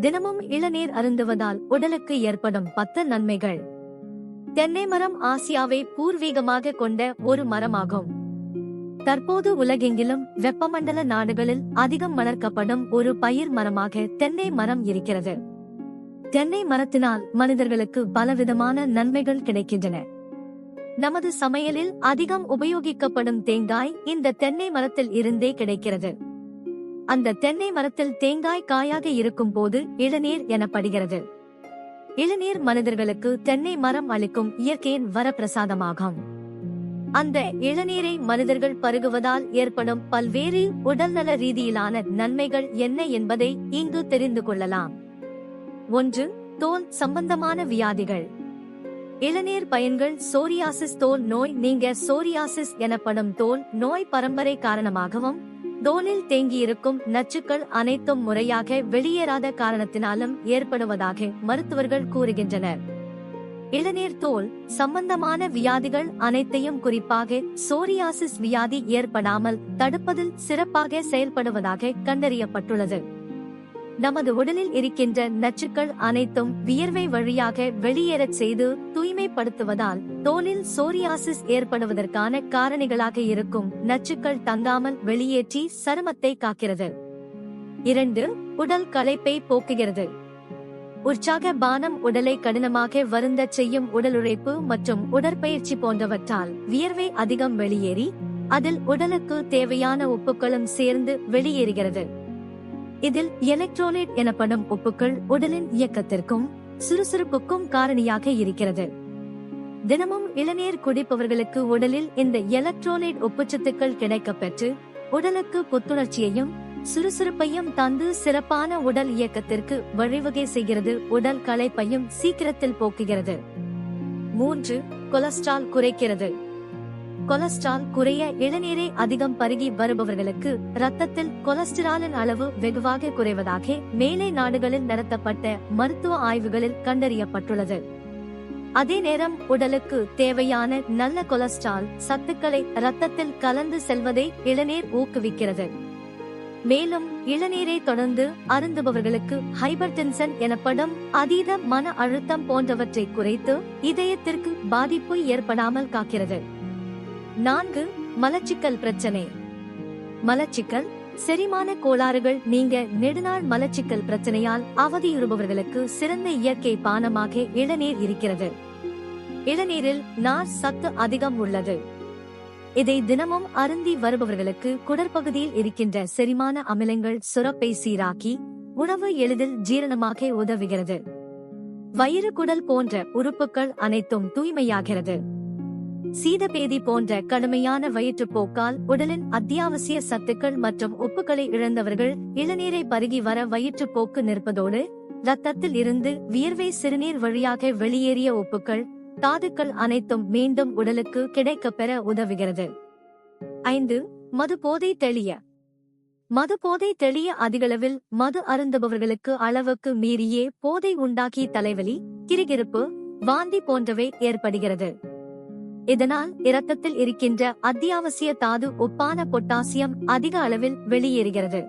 தினமும் இளநீர் அருந்துவதால் உடலுக்கு ஏற்படும் பத்து நன்மைகள். தென்னை மரம் ஆசியாவை பூர்வீகமாக கொண்ட ஒரு மரமாகும். தற்போது உலகெங்கிலும் வெப்பமண்டல நாடுகளில் அதிகம் வளர்க்கப்படும் ஒரு பயிர் மரமாக தென்னை மரம் இருக்கிறது. தென்னை மரத்தினால் மனிதர்களுக்கு பலவிதமான நன்மைகள் கிடைக்கின்றன. நமது சமையலில் அதிகம் உபயோகிக்கப்படும் தேங்காய் இந்த தென்னை மரத்தில் இருந்தே கிடைக்கிறது. அந்த தென்னை மரத்தில் தேங்காய் காயாக இருக்கும் போது இளநீர் எனப்படுகிறது. இளநீர் மனிதர்களுக்கு தென்னை மரம் அளிக்கும் இயற்கையின் வரப்பிரசாதமாகும். அந்த இளநீரை மனிதர்கள் பருகுவதால் ஏற்படும் பல்வேறு உடல்நல ரீதியிலான நன்மைகள் என்ன என்பதை இங்கு தெரிந்து கொள்ளலாம். ஒன்று தோல் சம்பந்தமான வியாதிகள். இளநீர் பயன்கள் சோரியாசிஸ் தோல் நோய் நீங்க சோரியாசிஸ் எனப்படும் தோல் நோய் பரம்பரை காரணமாகவும் தோலில் தேங்கியிருக்கும் நச்சுக்கள் அனைத்தும் முறையாக வெளியேறாத காரணத்தினாலும் ஏற்படுவதாக மருத்துவர்கள் கூறுகின்றனர். இளநீர் தோல் சம்பந்தமான வியாதிகள் அனைத்தையும் குறிப்பாக சோரியாசிஸ் வியாதி ஏற்படாமல் தடுப்பதில் சிறப்பாக செயல்படுவதாக கண்டறியப்பட்டுள்ளது. நமது உடலில் இருக்கின்ற நச்சுக்கள் அனைத்தும் வியர்வை வழியாக வெளியேறச் செய்து தூய்மைப்படுத்துவதால் தோலில் சோரியாசிஸ் ஏற்படுவதற்கான காரணிகளாக இருக்கும் நச்சுக்கள் தங்காமல் வெளியேற்றி சருமத்தை காக்கிறது. இரண்டு உடல் களைப்பை போக்குகிறது. உற்சாக பானம் உடலை கடினமாக வருந்தச் செய்யும் உடல் உழைப்பு மற்றும் உடற்பயிற்சி போன்றவற்றால் வியர்வை அதிகம் வெளியேறி அதில் உடலுக்கு தேவையான உப்புக்களும் சேர்ந்து வெளியேறுகிறது. இதில் எலக்ட்ரோலைட் எனப்படும் உப்புக்கள் உடலின் இயக்கத்திற்கும் சுறுசுறுப்புக்கும் காரணியாக இருக்கிறது. தினமும் இளநீர் குடிப்பவர்களுக்கு உடலில் இந்த எலக்ட்ரோலைட் உப்புச்சத்துக்கள் கிடைக்கப்பெற்று உடலுக்கு புத்துணர்ச்சியையும் சுறுசுறுப்பையும் தந்து சிறப்பான உடல் இயக்கத்திற்கு வழிவகை செய்கிறது உடல் களைப்பையும் சீக்கிரத்தில் போக்குகிறது. மூன்று கொலஸ்ட்ரால் குறைக்கிறது. கொலஸ்ட்ரால் குறைய இளநீரை அதிகம் பருகி வருபவர்களுக்கு ரத்தத்தில் கொலஸ்ட்ராலின் அளவு வெகுவாக குறைவதாக மேலை நாடுகளில் நடத்தப்பட்ட மருத்துவ ஆய்வுகளில் கண்டறியப்பட்டுள்ளது. அதே நேரம் உடலுக்கு தேவையான நல்ல கொலஸ்ட்ரால் சத்துக்களை ரத்தத்தில் கலந்து செல்வதை இளநீர் ஊக்குவிக்கிறது. மேலும் இளநீரை தொடர்ந்து அருந்துபவர்களுக்கு ஹைபர்டென்சன் எனப்படும் அதீத மன அழுத்தம் போன்றவற்றை குறைத்து இதயத்திற்கு பாதிப்பு ஏற்படாமல் காக்கிறது. நான்கு மலச்சிக்கல் பிரச்சனை. மலச்சிக்கல் செரிமான கோளாறுகள் நீங்க நெடுநாள் மலச்சிக்கல் பிரச்சனையால் அவதியுறுபவர்களுக்கு சிறந்த இயற்கை பானமாக இளநீர் இருக்கிறது. இளநீரில் நார் சத்து அதிகம் உள்ளது. இதை தினமும் அருந்தி வருபவர்களுக்கு குடற்பகுதியில் இருக்கின்ற செரிமான அமிலங்கள் சுரப்பை சீராக்கி உணவு எளிதில் ஜீரணமாக உதவுகிறது. வயிறு குடல் போன்ற உறுப்புகள் அனைத்தும் தூய்மையாகிறது. சீதபேதி போன்ற கடுமையான வயிற்றுப்போக்கால் உடலின் அத்தியாவசிய சத்துக்கள் மற்றும் உப்புகளை இழந்தவர்கள் இளநீரை பருகி வர வயிற்றுப்போக்கு நிற்பதோடு ரத்தத்தில் இருந்து வியர்வை சிறுநீர் வழியாக வெளியேறிய உப்புக்கள் தாதுக்கள் அனைத்தும் மீண்டும் உடலுக்கு கிடைக்கப்பெற உதவுகிறது. ஐந்து மது போதை தெளிய. மது போதை தெளிய அதிகளவில் மது அருந்துபவர்களுக்கு அளவுக்கு மீறியே போதை உண்டாக்கி தலைவலி கிருகிருப்பு வாந்தி போன்றவை ஏற்படுகிறது. இதனால் இரத்தத்தில் இருக்கின்ற அத்தியாவசிய தாது உப்பான பொட்டாசியம் அதிக அளவில் வெளியேறுகிறது.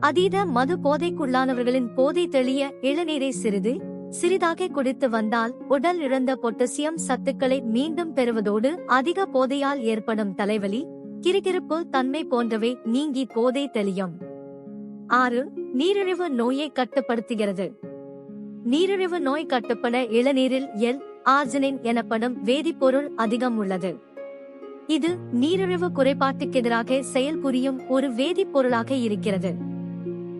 அதீத மது போதைக்குள்ளானவர்களின் போதை தெளிய இளநீரை சிறிது சிறிதாக குடித்து வந்தால் உடல் இழந்த பொட்டாசியம் சத்துக்களை மீண்டும் பெறுவதோடு அதிக போதையால் ஏற்படும் தலைவலி கிறுகிறுப்பு தன்மை போன்றவை நீங்கி போதை தெளியும். ஆறு நீரிழிவு நோயை கட்டுப்படுத்துகிறது. நீரிழிவு நோய் கட்டுப்பட இளநீரில் எல் ஆர்ஜினின் எனப்படும் வேதிப்பொருள் அதிகம் உள்ளது இது நீரிழிவு குறைபாட்டுக்கெதிராக செயல்புரியும் ஒரு வேதிப்பொருளாக இருக்கிறது.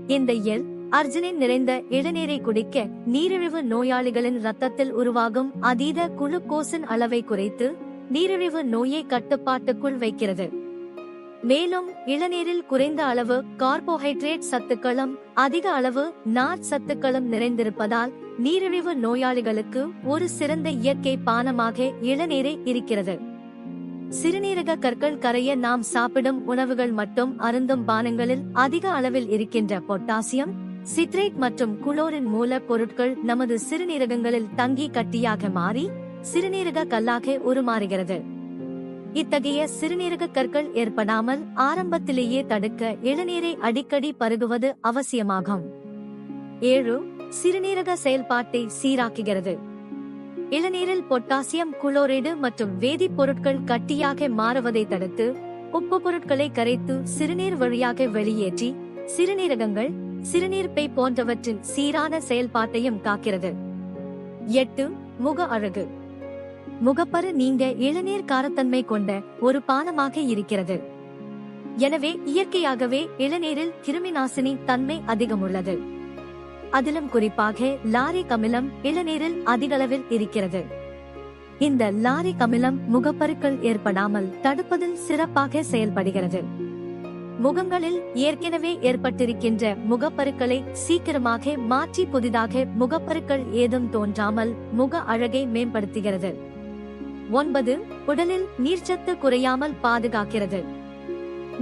இந்த எல் அர்ஜினின் நிறைந்த இளநீரை குடிக்க நீரிழிவு நோயாளிகளின் ரத்தத்தில் உருவாகும் அதீத குளுக்கோசின் அளவை குறைத்து நீரிழிவு நோயை கட்டுப்பாட்டுக்குள் வைக்கிறது. மேலும் இளநீரில் குறைந்த அளவு கார்போஹைட்ரேட் சத்துக்களும் அதிக அளவு நார் சத்துக்களும் நிறைந்திருப்பதால் நீரிழிவு நோயாளிகளுக்கு ஒரு சிறந்த இயற்கை பானமாக இளநீரே இருக்கிறது. சிறுநீரக கற்கள் கரைய நாம் சாப்பிடும் உணவுகள் மட்டும் அருந்தும் பானங்களில் அதிக அளவில் இருக்கின்ற பொட்டாசியம் சிட்ரேட் மற்றும் குளோரின் மூல பொருட்கள் நமது சிறுநீரகங்களில் தங்கி கட்டியாக மாறி சிறுநீரக கல்லாக உருமாறுகிறது. இத்தகைய சிறுநீரக கற்கள் ஏற்படாமல் ஆரம்பத்திலேயே தடுக்க இளநீரை அடிக்கடி பருகுவது அவசியமாகும். ஏழு சிறுநீரக செயல்பாட்டை சீராக்குகிறது. இளநீரில் பொட்டாசியம் குளோரைடு மற்றும் வேதிப்பொருட்கள் கட்டியாக மாறுவதை தடுத்து உப்பு பொருட்களை கரைத்து சிறுநீர் வழியாக வெளியேற்றி சிறுநீரகங்கள் சிறுநீர்ப்பை போன்றவற்றின் சீரான செயல்பாட்டையும் காக்கிறது. எட்டு முக அழகு. முகப்பரு நீங்க இளநீர் காரத்தன்மை கொண்ட ஒரு பானமாக இருக்கிறது. எனவே இயற்கையாகவே இளநீரில் கிருமிநாசினி தன்மை அதிகமுள்ளது. அதிலும் குறிப்பாக லாரி கமிலம் இளநீரில் அதிகளவில் இருக்கிறது. இந்த லாரி அமிலம் முகப்பருக்கள் ஏற்படாமல் தடுப்பதில் சிறப்பாக செயல்படுகிறது. முகங்களில் ஏற்கனவே ஏற்பட்டிருக்கின்ற முகப்பருக்களை சீக்கிரமாக மாற்றி புதிதாக முகப்பருக்கள் ஏதும் தோன்றாமல் முக அழகை மேம்படுத்துகிறது. ஒன்பது உடலில் நீர்ச்சத்து குறையாமல் பாதுகாக்கிறது.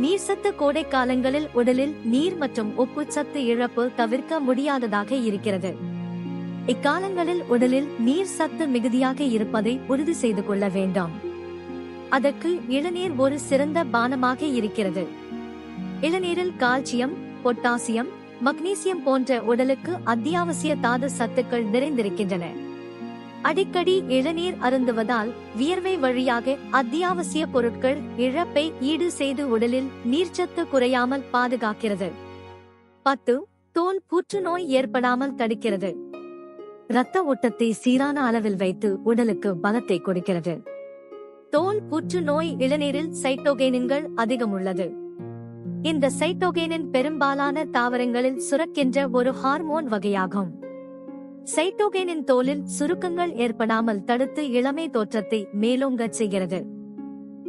நீர்ச்சத்து கோடை காலங்களில் உடலில் நீர் மற்றும் உப்புச்சத்து இழப்பு தவிர்க்க முடியாததாக இருக்கிறது. இக்காலங்களில் உடலில் நீர் சத்து மிகுதியாக இருப்பதை உறுதி செய்து கொள்ள வேண்டாம். அதற்கு இளநீர் ஒரு சிறந்த பானமாக இருக்கிறது. இளநீரில் கால்சியம் பொட்டாசியம் மக்னீசியம் போன்ற உடலுக்கு அத்தியாவசிய தாது சத்துக்கள் நிறைந்திருக்கின்றன. அடிக்கடி இளநீர் அருந்துவதால் வியர்வை வழியாக அத்தியாவசிய பொருட்கள் இழப்பை ஈடு செய்து உடலில் நீர்ச்சத்து குறையாமல் பாதுகாக்கிறது. பத்து தோல் புற்றுநோய் ஏற்படாமல் தடுக்கிறது. இரத்த ஓட்டத்தை சீரான அளவில் வைத்து உடலுக்கு பலத்தை கொடுக்கிறது. தோல் புற்றுநோய் இளநீரில் சைட்டோகேனின்கள் அதிகம் உள்ளது. இந்த சைட்டோகேனின் பெரும்பாலான தாவரங்களில் சுரக்கின்ற ஒரு ஹார்மோன் வகையாகும். சைட்டோகேனின் தோலில் சுருக்கங்கள் ஏற்படாமல் தடுத்து இளமை தோற்றத்தை மேலோங்கச் செய்கிறது.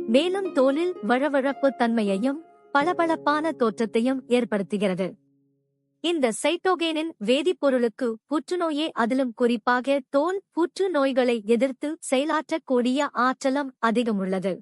மேலும் தோலில் வழவழப்பு தன்மையையும் பளபளப்பான தோற்றத்தையும் ஏற்படுத்துகிறது. இந்த சைட்டோகேனின் வேதிப்பொருளுக்கு புற்றுநோயே அதிலும் குறிப்பாக தோல் புற்றுநோய்களை எதிர்த்து செயலாற்றக்கூடிய ஆற்றலம் அதிகமுள்ளது.